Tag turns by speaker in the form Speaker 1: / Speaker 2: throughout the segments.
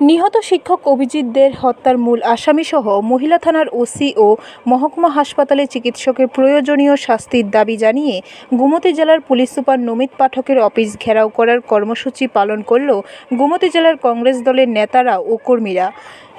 Speaker 1: নিহত শিক্ষক অভিজিৎদের হত্যার মূল আসামিসহ মহিলা থানার ওসি ও মহকুমা হাসপাতালে চিকিৎসকের প্রয়োজনীয় শাস্তির দাবি জানিয়ে গুমতি জেলার পুলিশ সুপার নমিত পাঠকের অফিস ঘেরাও করার কর্মসূচি পালন করল গুমতি জেলার কংগ্রেস দলের নেতারা ও কর্মীরা।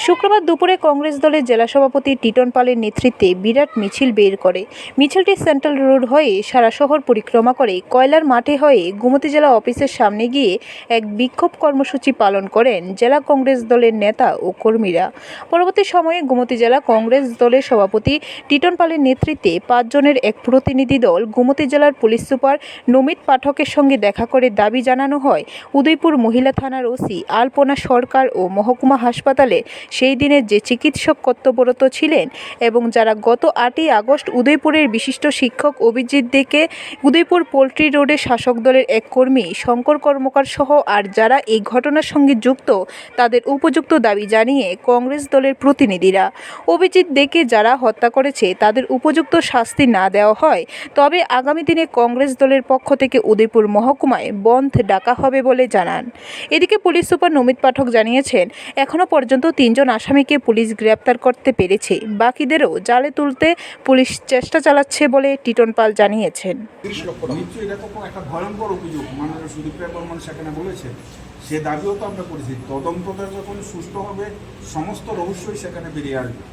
Speaker 1: শুক্রবার দুপুরে কংগ্রেস দলের জেলা সভাপতি টিটন পালের নেতৃত্বে বিরাট মিছিল বের করে। মিছিলটি সেন্ট্রাল রোড হয়ে সারা শহর পরিক্রমা করে। কয়লার মাঠে হয়ে গুমতি জেলা অফিসের সামনে গিয়ে এক বিক্ষোভ কর্মসূচি পালন করেন জেলা কংগ্রেস দলের নেতা ও কর্মীরা। পরবর্তী সময়ে গুমতি জেলা কংগ্রেস দলের সভাপতি টিটন পালের নেতৃত্বে পাঁচজনের এক প্রতিনিধি দল গুমতি জেলার পুলিশ সুপার নমিত পাঠকের সঙ্গে দেখা করে দাবি জানানো হয়, উদয়পুর মহিলা থানার ওসি আলপনা সরকার ও মহকুমা হাসপাতালে সেই দিনের যে চিকিৎসক কর্তব্যরত ছিলেন এবং যারা গত আটই আগস্ট উদয়পুরের বিশিষ্ট শিক্ষক অভিজিৎ দেকে উদয়পুর পোলট্রি রোডের শাসক দলের এক কর্মী শঙ্কর কর্মকার সহ আর যারা এই ঘটনার সঙ্গে যুক্ত তাদের উপযুক্ত দাবি জানিয়ে কংগ্রেস দলের প্রতিনিধিরা। অভিজিৎ দেকে যারা হত্যা করেছে তাদের উপযুক্ত শাস্তি না দেওয়া হয়, তবে আগামী দিনে কংগ্রেস দলের পক্ষ থেকে উদয়পুর মহকুমায় বন্ধ ডাকা হবে বলে জানান। এদিকে পুলিশ সুপার নমিত পাঠক জানিয়েছেন এখনও পর্যন্ত তিনজন আসামিকে পুলিশ গ্রেপ্তার করতে পেরেছে। বাকিদেরও জালে তুলতে পুলিশ চেষ্টা চালাচ্ছে বলে টিটন পাল জানিয়েছেন।
Speaker 2: সে দাবিও তো আমরা করেছি তদন্তটা যখন সুস্থ হবে সমস্ত রহস্যই সেখানে বেরিয়ে আসবে।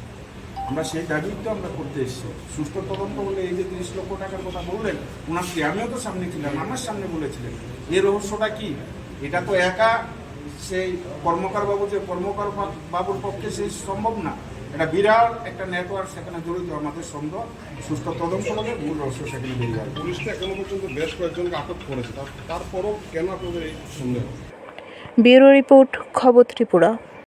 Speaker 2: আমরা সেই দাবি তো আমরা করতে এসেছি। সুস্থ তদন্ত বলে এই যে তিরিশ লক্ষ টাকার কথা বললেন ওনার কি আমিও তো সামনে ছিলাম আমার সামনে বলেছিলেন এই রহস্যটা কি? এটা তো একা সেই কর্মকার বাবু যে কর্মকার বাবুর পক্ষে সেই সম্ভব না। এটা বিরাট একটা নেটওয়ার্ক সেখানে জড়িত আমাদের সন্দেহ সুস্থ তদন্ত হবে মূল রহস্য সেখানে বেরিয়ে
Speaker 3: যাবে। পুলিশটা এখনও পর্যন্ত বেশ কয়েকজনকে আটক করেছে। তারপরও কেন আপনাদের এই সন্দেহ?
Speaker 1: ব্যুরো রিপোর্ট খবর ত্রিপুরা।